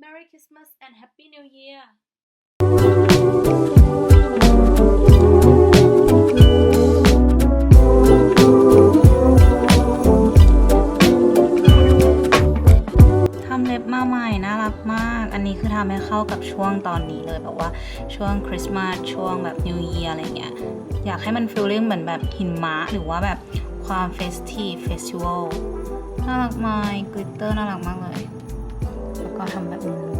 Merry Christmas and Happy New Year ทำเล็บมาใหม่น่ารักมากอันนี้คือทำให้เข้ากับช่วงตอนนี้เลยแบบว่าช่วงคริสต์มาสช่วงแบบนิว e ย r อะไรเงี้ย อยากให้มันฟีลลิ่งเหมือนแบบหินมะหรือว่าแบบความเฟสทีฟเฟสติวัลน่ารักมากกลิตเตอร์น่ารักมากเลย แล้ว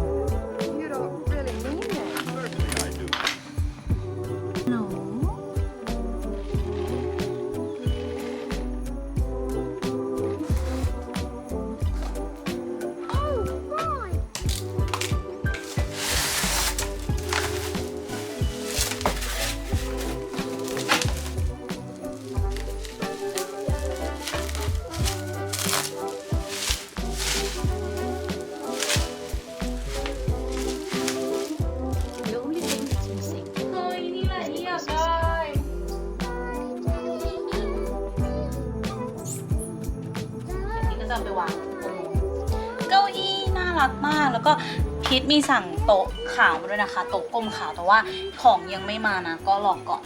เก้าอี้น่ารักมาก แล้วก็พีทมีสั่งโต๊ะขาวมาด้วยนะคะโต๊ะกลมขาวแต่ว่าของยังไม่มานะ ก็รอก่อน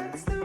That's the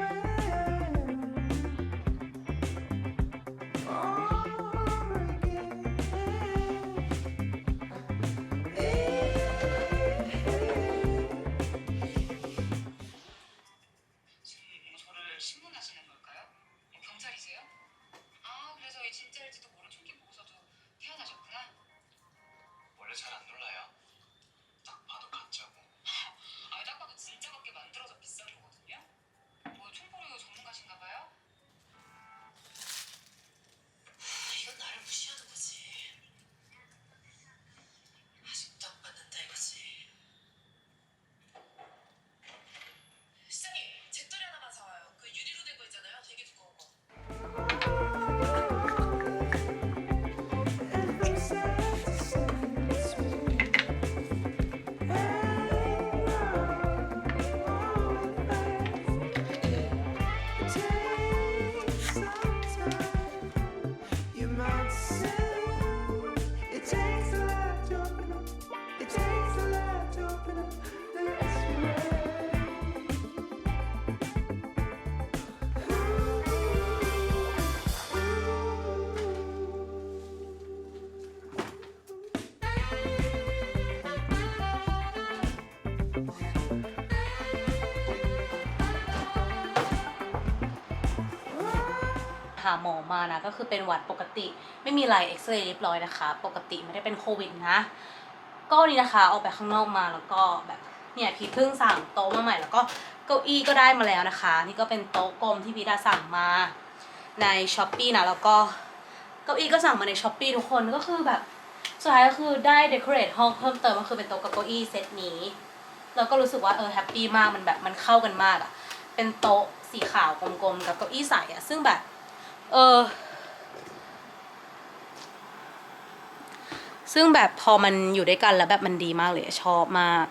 หาหมอมานะก็คือเป็นหวัดปกติ ไม่มีอะไรเอ็กซเรย์เรียบร้อยนะคะ ปกติไม่ได้เป็นโควิดนะก็นนี้นะคะออกไปข้างนอกมาแล้วก็แบบเนี่ยพีทเพิ่งสั่งโต๊ะมาใหม่แล้วก็เก้าอี้ก็ได้มาแล้วนะคะ นี่ก็เป็นโต๊ะกลมที่พีทสั่งมาในช้อปปีนะแล้วก็เก้าอี้ก็สั่งมาในช้อปปีทุกคนก็คือแบบสุดท้ายก็คือได้เดคอเรทห้องเพิ่มเติมก็คือเป็นโต๊ะกับเก้าอี้เซตนี้แล้วก็รู้สึกว่าเออแฮปปี้มากมันแบบมันเข้ากันมากอะเป็นโต๊ะสีขาวกลมๆกับเก้าอี้ใสอะซึ่งแบบ เออ ซึ่งแบบพอมันอยู่ด้วยกันแล้วแบบมันดีมากเลยชอบมาก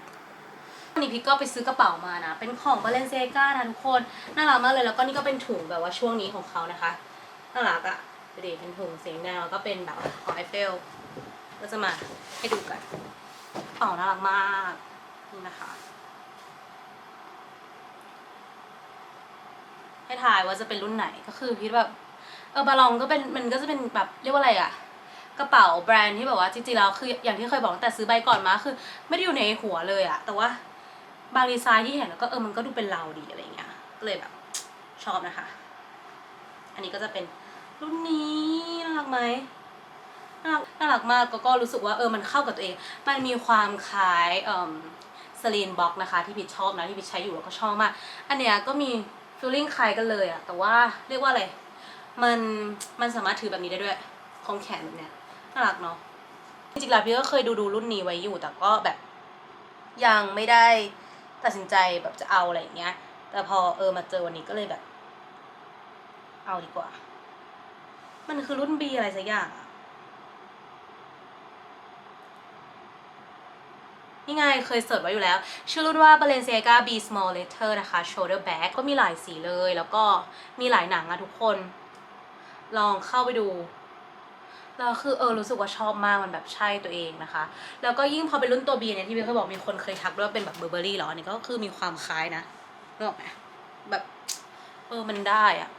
วันนี้พี่ก็ไปซื้อกระเป๋ามานะ เป็นของบาเลนเซกานะทุกคน น่ารักมากเลย แล้วก็นี่ก็เป็นถุงแบบว่าช่วงนี้ของเขานะคะ น่ารักอะดูดิเป็นถุงสีแดงแล้วก็เป็นแบบของไอเฟล ก็จะมาให้ดูกันกระเป๋าน่ารักมากนี่นะคะให้ทายว่าจะเป็นรุ่นไหนก็คือพี่แบบ เออบาลองก็เป็นมันก็จะเป็นแบบเรียกว่าอะไรอะกระเป๋าแบรนด์ที่แบบว่าจริงๆแล้วคืออย่างที่เคยบอกตั้งแต่ซื้อใบก่อนมาคือ ไม่ได้อยู่ในหัวเลยอะแต่ว่าบางดีไซน์ที่เห็นแล้วก็เออมันก็ดูเป็นเราดีอะไรเงี้ยก็เลยแบบชอบนะคะ อันนี้ก็จะเป็นรุ่นนี้น่ารักไหมน่ารักน่ารักมากก็ก็รู้สึกว่าเออมันเข้ากับตัวเอง มันมีความคล้ายเอ่อเซลีนบ็อกนะคะ ที่พิชชอบนะที่พิชใช้อยู่แล้วก็ชอบมาก อันเนี้ยก็มีฟีลลิ่งคล้ายกันเลยอะแต่ว่าเรียกว่าอะไร มันมันสามารถถือแบบนี้ได้ด้วยของแขนแบบเนี้ยน่ารักเนาะจริงๆแล้วพี่ก็เคยดูดูรุ่นนี้ไว้อยู่ แต่ก็แบบยังไม่ได้ตัดสินใจแบบจะเอาอะไรอย่างเงี้ย แต่พอเออมาเจอวันนี้ก็เลยแบบ เอาดีกว่า มันคือรุ่น B อะไรสักอย่างอะนี่ไงเคยเสิร์ชไว้อยู่แล้ว ชื่อรุ่นว่า Balenciaga B Small Letter นะคะ Shoulder Bag ก็มีหลายสีเลย แล้วก็มีหลายหนังอะทุกคน ลองเข้าไปดูแล้วคือเออรู้สึกว่าชอบมากมันแบบใช่ตัวเองนะคะ แล้วก็ยิ่งพอเป็นรุ่นตัว B เนี่ยที่พี่เคยบอกมีคนเคยทักด้วยว่าเป็นแบบเบอร์เบอรี่หรออันนี้ก็คือมีความคล้ายนะนึกออกไหมแบบเออมันได้อะ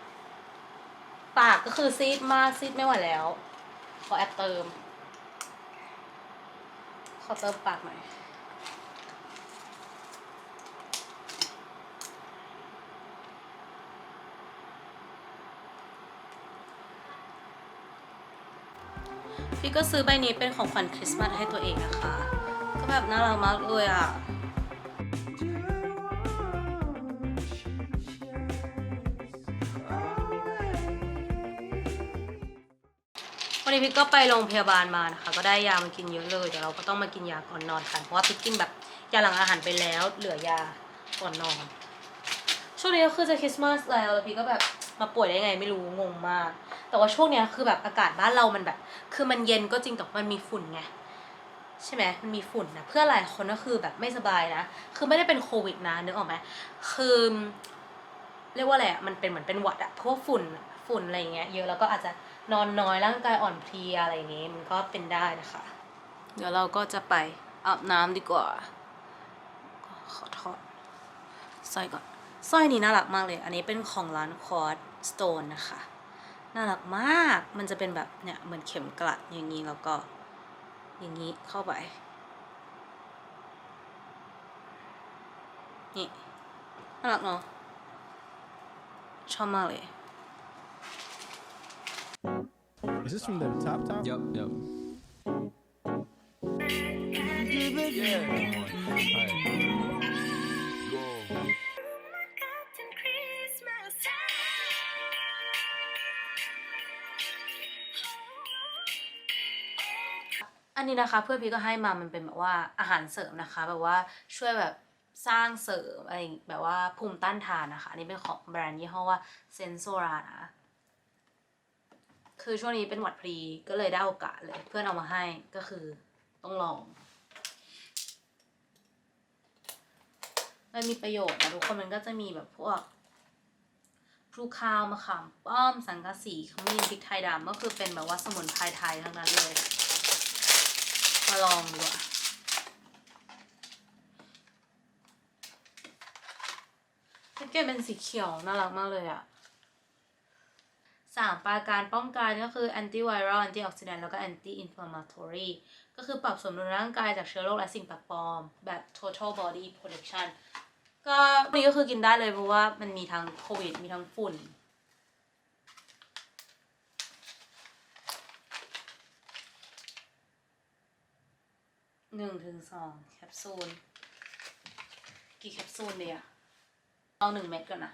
ปากก็คือซีดมากซีดไม่ไหวแล้ว ขอแอบเติม ขอเติมปากหน่อย พี่ก็ซื้อใบนี้เป็นของขวัญคริสต์มาสให้ตัวเองนะคะ ก็แบบน่ารักมากเลยอะวันนี้พี่ก็ไปโรงพยาบาลมานะคะ ก็ได้ยามากินเยอะเลยแต่เราก็ต้องมากินยาก่อนนอนค่ะเพราะว่าพี่กินแบบยาหลังอาหารไปแล้ว เหลือยาก่อนนอน ช่วงนี้ก็คือจะคริสต์มาสแล้วแล้วพี่ก็แบบมาป่วยได้ไงไม่รู้งงมาก แต่ว่าช่วงเนี้ยคือแบบอากาศบ้านเรามันแบบ คือมันเย็นก็จริงแต่มันมีฝุ่นไงใช่ไหมมันมีฝุ่นนะเพื่อหลายคนก็คือแบบไม่สบายนะ คือไม่ได้เป็นโควิดนะนึกออกไหมคือเรียกว่าอะไรอะมันเป็นเหมือนเป็นหวัดอะเพราะฝุ่นฝุ่นอะไรเงี้ยเยอะแล้วก็อาจจะนอนน้อยร่างกายอ่อนเพลียอะไรอย่างเงี้ยมันก็เป็นได้นะคะ เดี๋ยวเราก็จะไปอาบน้ำดีกว่า ขอถอดสร้อยก่อนสร้อยนี้น่ารักมากเลย อันนี้เป็นของร้านคอร์ดสโตนนะคะ น่ารักมาก มันจะเป็นแบบเนี่ยเหมือนเข็มกลัดอย่างนี้แล้วก็ อย่างนี้เข้าไป นี่น่ารักเนาะชอบมากเลย Is this from the top top? Yep, yep. Christmas นนี้นะคะ เพื่อนพี่ก็ให้มามันเป็นแบบว่าอาหารเสริมนะคะ แบบว่าช่วยแบบสร้างเสริมอะไรแบบว่าภูมิต้านทานนะคะ อันนี้เป็นของแบรนด์ยี่ห้อว่าเซนโซรานะ คือช่วงนี้เป็นหวัดพรีก็เลยได้โอกาสเลย เพื่อนเอามาให้ก็คือต้องลองมันมีประโยชน์นะทุกคนมันก็จะมีแบบพวกพลูคาวมะขามป้อมสังกะสีขมิ้นพริกไทยดำก็คือเป็นแบบว่าสมุนไพรไทยทั้งนั้นเลย มาลองดีกว่าแพ็กเกจเป็นสีเขียวน่ารักมากเลยอะสามปราการป้องกันก็คือ antiviral antioxidant แดนท์แล้วก็ anti inflammatory ก็คือปรับสมดุลร่างกายจากเชื้อโรคและสิ่งแปลกปลอม แบบ total body protection ก็นี่ก็คือกินได้เลยเพราะว่ามันมีทั้งโควิด มีทั้งฝุ่น หนึ่งถึงสองแคปซูล กี่แคปซูลเดียเอาหนึ่งเม็ดก่อนนะ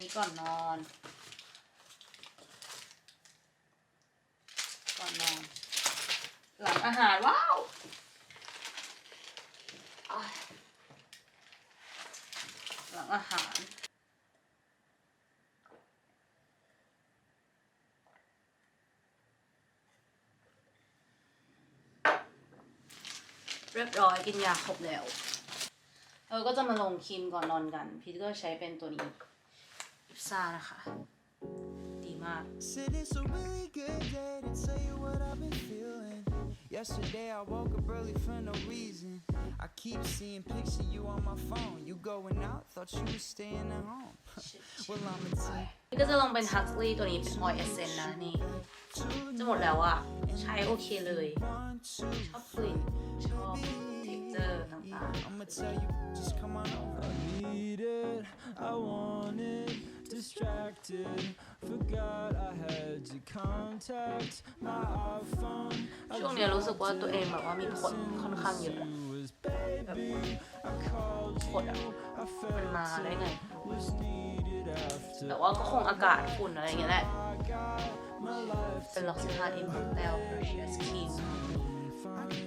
นี่ก่อนนอน ก่อนนอน หลังอาหารว้าว หลังอาหาร เรียบร้อยกินยาครบแล้ว เราก็จะมาลงครีมก่อนนอนกัน พีทก็ใช้เป็นตัวนี้อิปซ่านะคะ ดีมาก You going out? Thought you was staying at home. well, I'm a team. นี่ก็จะลงเป็นฮักลี่ตัวนี้เป็นออยเอเซนนะนี่ จะหมดแล้วอะใช้โอเคเลย One, two, ชอบกลิ่นชอบเท็ก texture ต่าง I'ma tell you, just come on over. I need it, I want it, distracted. Forgot I had your contact, my iPhone. ๆช่วงเนี้ยรู้สึกว่าตัวเองแบบว่ามีผลค่อนข้างเยอะอะ Was baby, I called ผลอะมันมาได้ไง แต่ว่าก็คงอากาศฝุ่นอะไรอย่างเงี้ยแหละ เป็นล็อกซิฮาอิมพัคเตลเชียสคีม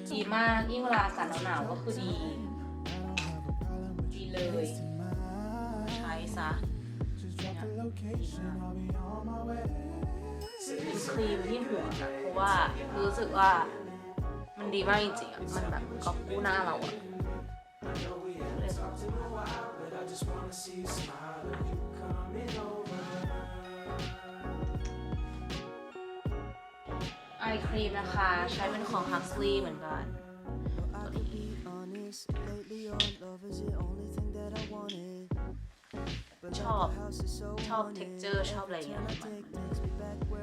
ดีมากยิ่งเวลาอากาศหนาวๆก็คือดี ดีเลย ใช้ซะเนี่ยเป็นครีมที่หัวนะเพราะว่ารู้สึกว่ามันดีมากจริงๆอะมันแบบก็กู้หน้าเราอะ เลยไอครีมนะคะ ใช้เป็นของ Huxley เหมือนกัน I could be honest. Lately, your love is the ชอบชอบ haunted. texture ชอบอะไรอย่างเงี้ย Every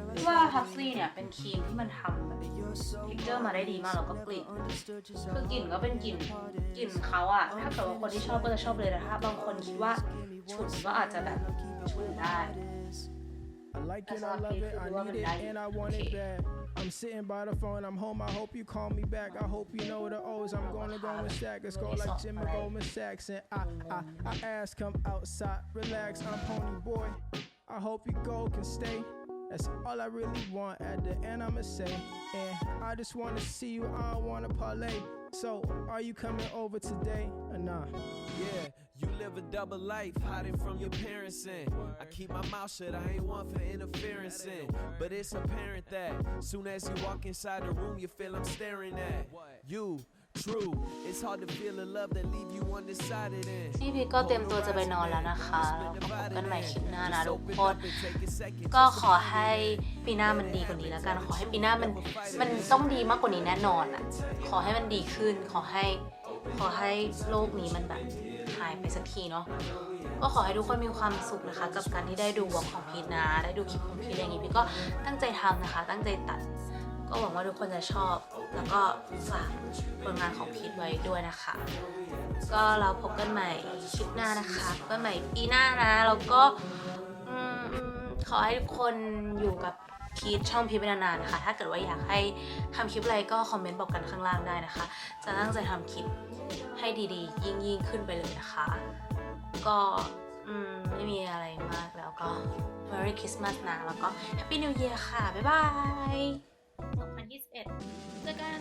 มันว่าพัฟซี่เนี่ยเป็นครีมที่มันทำแบบ You're so texture มาได้ดีมากแล้วก็กลิ่นคือกลิ่นก็เป็นกลิ่นกลิ่นเขาอะถ้าเกิดว่าคนที่ชอบก็จะชอบเลยแต่ถ้าบางคนคิดว่าฉุนก็อาจจะแบบฉุนได้ like it, I how I love it, I need it, and I want it Okay. bad. I'm sitting by the phone, I'm home, I hope you call me back. I hope you know the O's, I'm gonna go and stack. Let's go like Jim and Goldman Sachs. And I, I, I ask, come outside, relax, I'm Pony Boy. I hope you go can stay. That's all I really want. At the end, I'ma say, and I just wanna see you, I don't wanna parlay. So, are you coming over today or not? Yeah, you live a double life, hiding from your parents. And I keep my mouth shut, I ain't one for interference. In. But it's apparent that soon as you walk inside the room, you feel I'm staring at you. True, it's hard to feel a love that leave you undecided. In. นี่พี่ก็เต็มตัวจะไปนอนแล้วนะคะแล้วพบกันใหม่คลิปหน้านะทุกคน up and take ก็ขอให้ปีหน้ามันดีกว่านี้แล้วกันขอให้ปีหน้ามันมันต้องดีมากกว่านี้แน่นอนอะขอให้มันดีขึ้น ขอให้ขอให้โลกนี้มันแบบายไปสักทีเนาะก็ขอให้ทุกคนมีความสุขนะคะ กับการที่ได้ดูวอล์กของพีทนะได้ดูคลิปของพีทอะไรอย่างงี้พี่ก็ตั้งใจทำนะคะ ตั้งใจตัด ก็หวังว่าทุกคนจะชอบ แล้วก็ฝากผลงานของพีทไว้ด้วยนะคะ ก็เราพบกันใหม่คลิปหน้านะคะพบกันใหม่ปีหน้านะแล้วก็ขอให้ทุกคนอยู่กับพีทช่องพีทไปนานๆนะคะ ถ้าเกิดว่าอยากให้ทำคลิปอะไรก็คอมเมนต์บอกกันข้างล่างได้นะคะ จะตั้งใจทำคลิป ให้ดีๆ ยิ่งยิ่งๆขึ้นไปเลยนะคะ ก็ไม่มีอะไรมากแล้วก็ Merry Christmas นะ แล้วก็ Happy New Year ค่ะ บ๊ายบาย 2021 เจอกัน